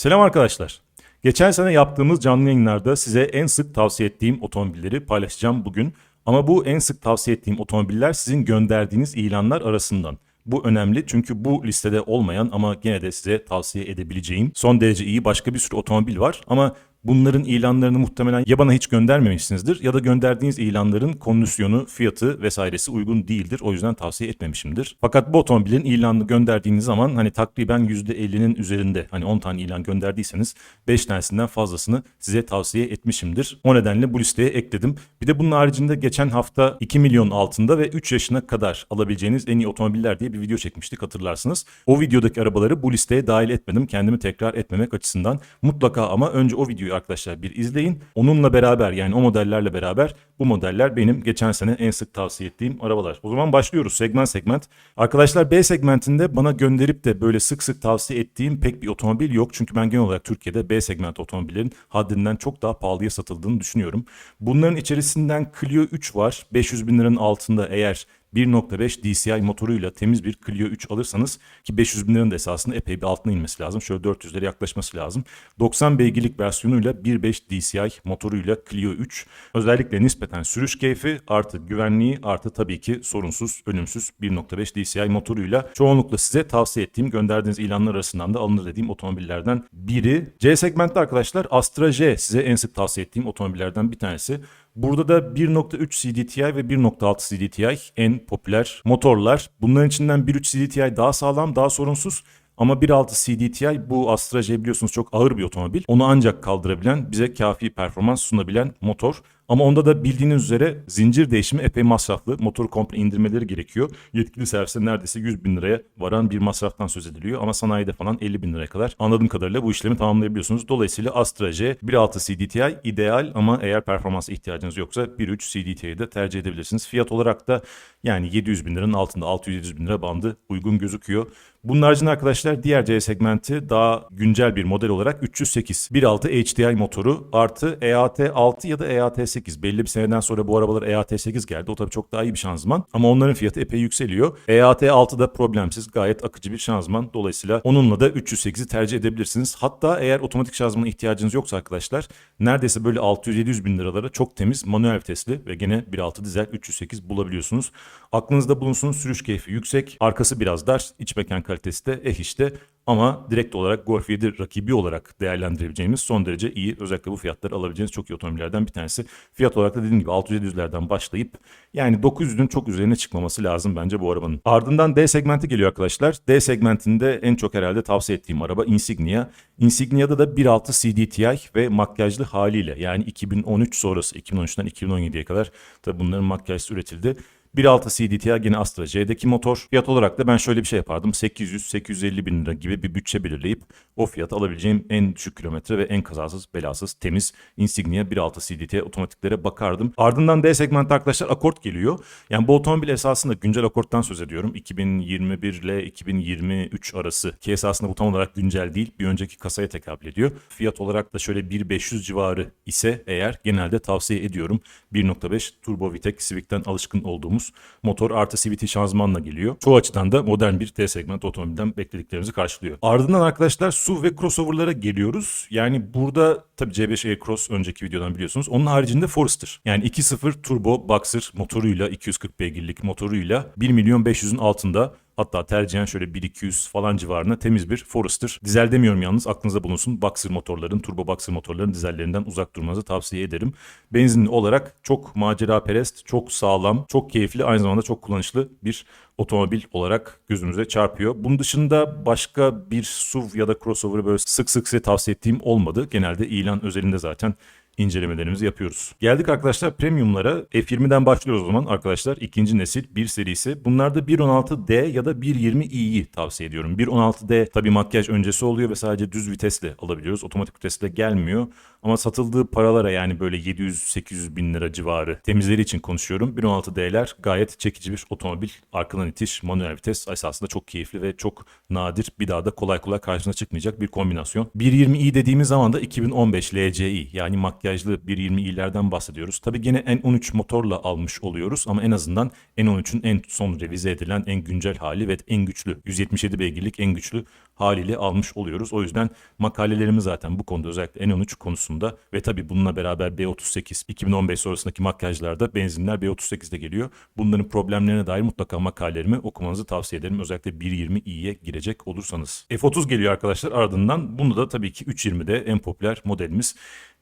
Selam arkadaşlar. Geçen sene yaptığımız canlı yayınlarda size en sık tavsiye ettiğim otomobilleri paylaşacağım bugün. Ama bu en sık tavsiye ettiğim otomobiller sizin gönderdiğiniz ilanlar arasından. Bu önemli çünkü bu listede olmayan ama gene de size tavsiye edebileceğim son derece iyi başka bir sürü otomobil var. Ama bunların ilanlarını muhtemelen ya bana hiç göndermemişsinizdir ya da gönderdiğiniz ilanların kondisyonu, fiyatı vesairesi uygun değildir. O yüzden tavsiye etmemişimdir. Fakat bu otomobilin ilanını gönderdiğiniz zaman hani takriben %50'nin üzerinde hani 10 tane ilan gönderdiyseniz 5 tanesinden fazlasını size tavsiye etmişimdir. O nedenle bu listeye ekledim. Bir de bunun haricinde geçen hafta 2 milyon altında ve 3 yaşına kadar alabileceğiniz en iyi otomobiller diye bir video çekmiştik hatırlarsınız. O videodaki arabaları bu listeye dahil etmedim. Kendimi tekrar etmemek açısından. Mutlaka ama önce o videoyu arkadaşlar bir izleyin. Onunla beraber yani o modellerle beraber bu modeller benim geçen sene en sık tavsiye ettiğim arabalar. O zaman başlıyoruz segment segment. Arkadaşlar B segmentinde bana gönderip de böyle sık sık tavsiye ettiğim pek bir otomobil yok. Çünkü ben genel olarak Türkiye'de B segment otomobillerin haddinden çok daha pahalıya satıldığını düşünüyorum. Bunların içerisinden Clio 3 var. 500 bin liranın altında eğer 1.5 DCI motoruyla temiz bir Clio 3 alırsanız ki 500 bin liranın da esasında epey bir altına inmesi lazım. Şöyle 400'lere yaklaşması lazım. 90 beygirlik versiyonuyla 1.5 DCI motoruyla Clio 3 özellikle nispeten sürüş keyfi artı güvenliği artı tabii ki sorunsuz ölümsüz 1.5 DCI motoruyla çoğunlukla size tavsiye ettiğim gönderdiğiniz ilanlar arasından da alınır dediğim otomobillerden biri. C segmentte arkadaşlar Astra J size en sık tavsiye ettiğim otomobillerden bir tanesi. Burada da 1.3 CDTI ve 1.6 CDTI en popüler motorlar. Bunların içinden 1.3 CDTI daha sağlam, daha sorunsuz. Ama 1.6 CDTI bu Astra J biliyorsunuz çok ağır bir otomobil. Onu ancak kaldırabilen, bize kafi performans sunabilen motor. Ama onda da bildiğiniz üzere zincir değişimi epey masraflı. Motoru komple indirmeleri gerekiyor. Yetkili serviste neredeyse 100 bin liraya varan bir masraftan söz ediliyor. Ama sanayide falan 50 bin liraya kadar anladığım kadarıyla bu işlemi tamamlayabiliyorsunuz. Dolayısıyla Astra J 1.6 CDTI ideal ama eğer performans ihtiyacınız yoksa 1.3 CDTI'yi de tercih edebilirsiniz. Fiyat olarak da yani 700 bin liranın altında 600-700 bin lira bandı uygun gözüküyor. Bunun haricinde arkadaşlar diğer C segmenti daha güncel bir model olarak 308 1.6 HDI motoru artı EAT 6 ya da EAT 8 belli bir seneden sonra bu arabalar EAT 8 geldi. O tabii çok daha iyi bir şanzıman ama onların fiyatı epey yükseliyor. EAT 6 da problemsiz gayet akıcı bir şanzıman. Dolayısıyla onunla da 308'i tercih edebilirsiniz. Hatta eğer otomatik şanzımana ihtiyacınız yoksa arkadaşlar neredeyse böyle 600-700 bin liralara çok temiz manuel vitesli ve gene 1.6 dizel 308 bulabiliyorsunuz. Aklınızda bulunsun sürüş keyfi yüksek, arkası biraz dar, iç mekan kalitesi de eh işte ama direkt olarak Golf 7 rakibi olarak değerlendirebileceğimiz son derece iyi özellikle bu fiyatları alabileceğiniz çok iyi otomobillerden bir tanesi. Fiyat olarak da dediğim gibi 600-700'lerden başlayıp yani 900'ün çok üzerine çıkmaması lazım bence bu arabanın. Ardından D segmenti geliyor arkadaşlar. D segmentinde en çok herhalde tavsiye ettiğim araba Insignia. Insignia'da da 1.6 CDTI ve makyajlı haliyle yani 2013 sonrası 2013'ten 2017'ye kadar tabi bunların makyajı üretildi. 1.6 CDTI gene Astra J'deki motor. Fiyat olarak da ben şöyle bir şey yapardım. 800-850 bin lira gibi bir bütçe belirleyip o fiyat alabileceğim en düşük kilometre ve en kazasız belasız temiz Insignia 1.6 CDTI otomatiklere bakardım. Ardından D segment arkadaşlar akort geliyor. Yani bu otomobil esasında güncel akorttan söz ediyorum. 2021 ile 2023 arası ki esasında bu tam olarak güncel değil. Bir önceki kasaya tekabül ediyor. Fiyat olarak da şöyle 1.500 civarı ise eğer genelde tavsiye ediyorum. 1.5 Turbo Vitek Civic'ten alışkın olduğumuz motor artı CVT şanzımanla geliyor. Çoğu açıdan da modern bir T segment otomobilden beklediklerimizi karşılıyor. Ardından arkadaşlar SUV ve crossover'lara geliyoruz. Yani burada tabii C5 Aircross önceki videodan biliyorsunuz. Onun haricinde Forester. Yani 2.0 turbo boxer motoruyla 240 beygirlik motoruyla 1 milyon 500'ün altında Hatta tercihen şöyle 1-200 falan civarına temiz bir Forester. Dizel demiyorum yalnız aklınızda bulunsun. Boxer motorların, turbo boxer motorların dizellerinden uzak durmanızı tavsiye ederim. Benzinli olarak çok macera perest, çok sağlam, çok keyifli, aynı zamanda çok kullanışlı bir otomobil olarak gözümüze çarpıyor. Bunun dışında başka bir SUV ya da crossover'ı böyle sık sık size tavsiye ettiğim olmadı. Genelde ilan özelinde zaten incelemelerimizi yapıyoruz. Geldik arkadaşlar premiumlara. F20'den başlıyoruz o zaman arkadaşlar. ikinci nesil 1 serisi. Bunlarda 1.16D ya da 1.20i'yi tavsiye ediyorum. 1.16D tabii makyaj öncesi oluyor ve sadece düz vitesle alabiliyoruz. Otomatik vitesle gelmiyor. Ama satıldığı paralara yani böyle 700-800 bin lira civarı temizleri için konuşuyorum. 1.16D'ler gayet çekici bir otomobil. Arkadan itiş, manuel vites esasında çok keyifli ve çok nadir. Bir daha da kolay kolay karşına çıkmayacak bir kombinasyon. 1.20i dediğimiz zaman da 2015 LCI yani makyaj makyajlı 1.20i'lerden bahsediyoruz. Tabii gene N13 motorla almış oluyoruz ama en azından N13'ün en son revize edilen en güncel hali ve en güçlü 177 beygirlik en güçlü haliyle almış oluyoruz. O yüzden makalelerimiz zaten bu konuda özellikle N13 konusunda ve tabii bununla beraber B38 2015 sonrasındaki makyajlarda benzinler B38'de geliyor. Bunların problemlerine dair mutlaka makalelerimi okumanızı tavsiye ederim. Özellikle 1.20i'ye girecek olursanız. F30 geliyor arkadaşlar ardından. Bunu da tabii ki 3.20'de en popüler modelimiz.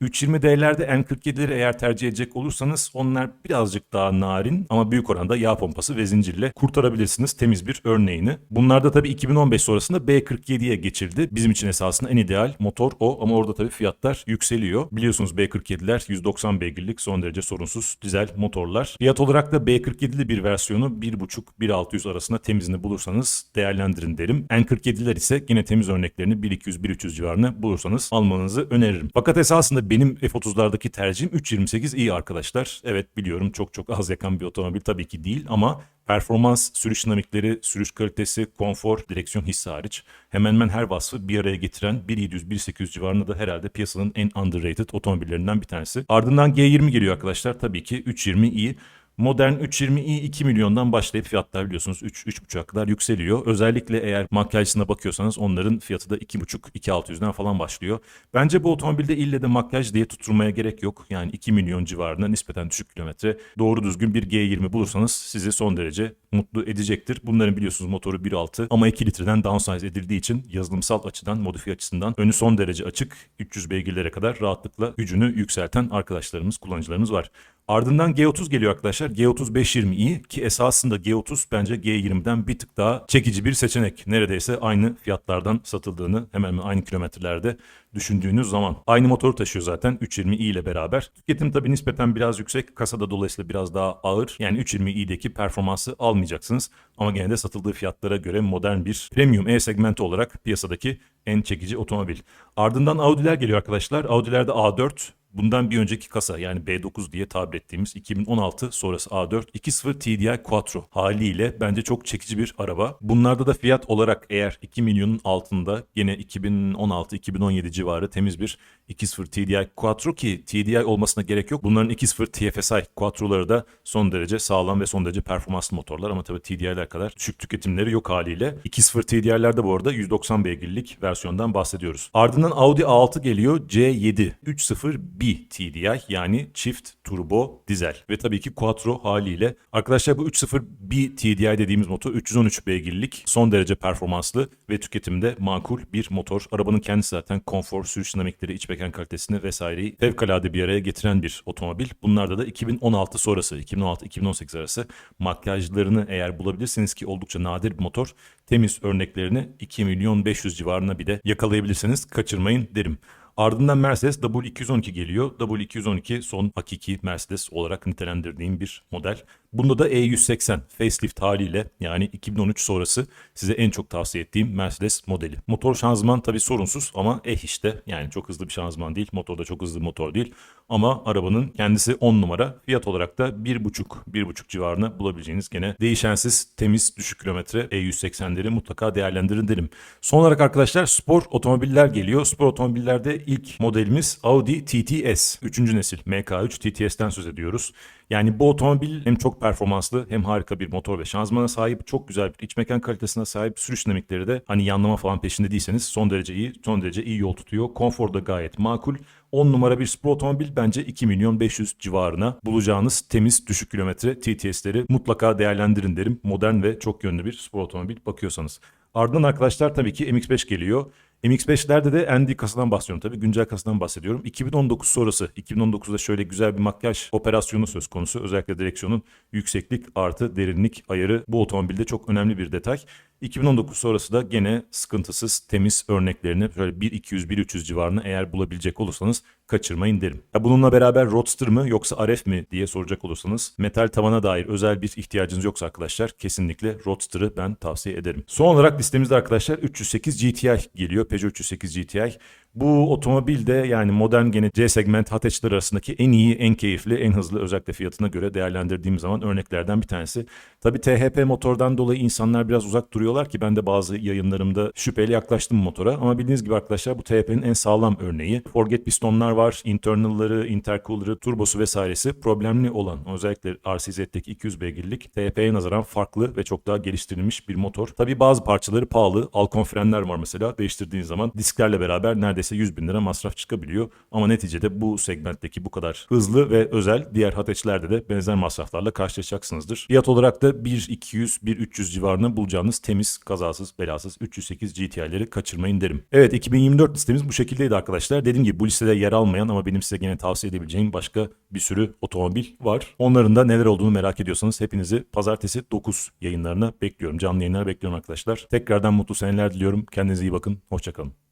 320D'lerde N47'leri eğer tercih edecek olursanız onlar birazcık daha narin ama büyük oranda yağ pompası ve zincirle kurtarabilirsiniz temiz bir örneğini. Bunlarda tabii 2015 sonrasında B47'ye geçildi. Bizim için esasında en ideal motor o ama orada tabii fiyatlar yükseliyor. Biliyorsunuz B47'ler 190 beygirlik son derece sorunsuz dizel motorlar. Fiyat olarak da B47'li bir versiyonu 1.5-1.600 arasında temizini bulursanız değerlendirin derim. N47'ler ise yine temiz örneklerini 1.200-1.300 civarında bulursanız almanızı öneririm. Fakat esasında benim F30'lardaki tercihim 328 iyi arkadaşlar. Evet biliyorum çok çok az yakan bir otomobil tabii ki değil ama performans, sürüş dinamikleri, sürüş kalitesi, konfor, direksiyon hissi hariç hemen hemen her vasfı bir araya getiren 1.700-1.800 civarında da herhalde piyasanın en underrated otomobillerinden bir tanesi. Ardından G20 geliyor arkadaşlar. Tabii ki 320 iyi. Modern 320i 2 milyondan başlayıp fiyatlar biliyorsunuz 3-3.5'a kadar yükseliyor. Özellikle eğer makyajına bakıyorsanız onların fiyatı da 2.5-2.600'den falan başlıyor. Bence bu otomobilde ille de makyaj diye tutturmaya gerek yok. Yani 2 milyon civarında nispeten düşük kilometre doğru düzgün bir G20 bulursanız sizi son derece mutlu edecektir. Bunların biliyorsunuz motoru 1.6 ama 2 litreden downsize edildiği için yazılımsal açıdan, modifiye açısından önü son derece açık. 300 beygirlere kadar rahatlıkla gücünü yükselten arkadaşlarımız, kullanıcılarımız var. Ardından G30 geliyor arkadaşlar. G30 520i ki esasında G30 bence G20'den bir tık daha çekici bir seçenek. Neredeyse aynı fiyatlardan satıldığını hemen hemen aynı kilometrelerde düşündüğünüz zaman. Aynı motoru taşıyor zaten 320i ile beraber. Tüketim tabii nispeten biraz yüksek. Kasada dolayısıyla biraz daha ağır. Yani 320i'deki performansı almayacaksınız. Ama gene de satıldığı fiyatlara göre modern bir premium E segmenti olarak piyasadaki en çekici otomobil. Ardından Audi'ler geliyor arkadaşlar. Audi'lerde A4 Bundan bir önceki kasa yani B9 diye tabir ettiğimiz 2016 sonrası A4 2.0 TDI Quattro haliyle bence çok çekici bir araba. Bunlarda da fiyat olarak eğer 2 milyonun altında yine 2016-2017 civarı temiz bir 2.0 TDI Quattro ki TDI olmasına gerek yok. Bunların 2.0 TFSI Quattro'ları da son derece sağlam ve son derece performanslı motorlar ama tabii TDI'ler kadar düşük tüketimleri yok haliyle. 2.0 TDI'lerde bu arada 190 beygirlik versiyondan bahsediyoruz. Ardından Audi A6 geliyor C7 3.0 B TDI yani çift turbo dizel ve tabii ki quattro haliyle. Arkadaşlar bu 3.0 B TDI dediğimiz motor 313 beygirlik son derece performanslı ve tüketimde makul bir motor. Arabanın kendisi zaten konfor, sürüş dinamikleri, iç mekan kalitesini vesaireyi fevkalade bir araya getiren bir otomobil. Bunlarda da 2016 sonrası, 2016-2018 arası makyajlarını eğer bulabilirsiniz ki oldukça nadir bir motor. Temiz örneklerini 2 milyon 500 civarına bir de yakalayabilirsiniz. Kaçırmayın derim. Ardından Mercedes W212 geliyor. W212 son hakiki Mercedes olarak nitelendirdiğim bir model. Bunda da E180 facelift haliyle yani 2013 sonrası size en çok tavsiye ettiğim Mercedes modeli. Motor şanzıman tabii sorunsuz ama eh işte yani çok hızlı bir şanzıman değil. Motor da çok hızlı bir motor değil. Ama arabanın kendisi 10 numara. Fiyat olarak da 1.5 1.5 civarına bulabileceğiniz gene değişensiz, temiz, düşük kilometre E180'leri mutlaka değerlendirin derim. Son olarak arkadaşlar spor otomobiller geliyor. Spor otomobillerde ilk modelimiz Audi TTS. 3. nesil MK3 TTS'ten söz ediyoruz. Yani bu otomobil hem çok performanslı hem harika bir motor ve şanzımana sahip. Çok güzel bir iç mekan kalitesine sahip. Sürüş dinamikleri de hani yanlama falan peşinde değilseniz son derece iyi. Son derece iyi yol tutuyor. Konfor da gayet makul. 10 numara bir spor otomobil bence 2 milyon 500 civarına bulacağınız temiz düşük kilometre TTS'leri mutlaka değerlendirin derim. Modern ve çok yönlü bir spor otomobil bakıyorsanız. Ardından arkadaşlar tabii ki MX-5 geliyor. MX-5'lerde de ND kasadan bahsediyorum tabii güncel kasadan bahsediyorum. 2019 sonrası 2019'da şöyle güzel bir makyaj operasyonu söz konusu. Özellikle direksiyonun yükseklik artı derinlik ayarı bu otomobilde çok önemli bir detay. 2019 sonrası da gene sıkıntısız temiz örneklerini şöyle 1-200-1-300 civarını eğer bulabilecek olursanız kaçırmayın derim. Ya bununla beraber Roadster mı yoksa RF mi diye soracak olursanız metal tavana dair özel bir ihtiyacınız yoksa arkadaşlar kesinlikle Roadster'ı ben tavsiye ederim. Son olarak listemizde arkadaşlar 308 GTI geliyor. Peugeot 308 GTI. Bu otomobil de yani modern gene C segment hatchler arasındaki en iyi, en keyifli, en hızlı özellikle fiyatına göre değerlendirdiğim zaman örneklerden bir tanesi. Tabii THP motordan dolayı insanlar biraz uzak duruyor soruyorlar ki ben de bazı yayınlarımda şüpheyle yaklaştım motora. Ama bildiğiniz gibi arkadaşlar bu TYP'nin en sağlam örneği. Forget pistonlar var, internal'ları, intercooler'ı, turbosu vesairesi problemli olan özellikle RCZ'deki 200 beygirlik TYP'ye nazaran farklı ve çok daha geliştirilmiş bir motor. Tabii bazı parçaları pahalı. Alcon frenler var mesela. Değiştirdiğin zaman disklerle beraber neredeyse 100 bin lira masraf çıkabiliyor. Ama neticede bu segmentteki bu kadar hızlı ve özel diğer hateçlerde de benzer masraflarla karşılaşacaksınızdır. Fiyat olarak da 1.200-1.300 civarında bulacağınız temiz, kazasız, belasız 308 GTI'leri kaçırmayın derim. Evet 2024 listemiz bu şekildeydi arkadaşlar. Dediğim gibi bu listede yer almayan ama benim size gene tavsiye edebileceğim başka bir sürü otomobil var. Onların da neler olduğunu merak ediyorsanız hepinizi pazartesi 9 yayınlarına bekliyorum. Canlı yayınlara bekliyorum arkadaşlar. Tekrardan mutlu seneler diliyorum. Kendinize iyi bakın. Hoşçakalın.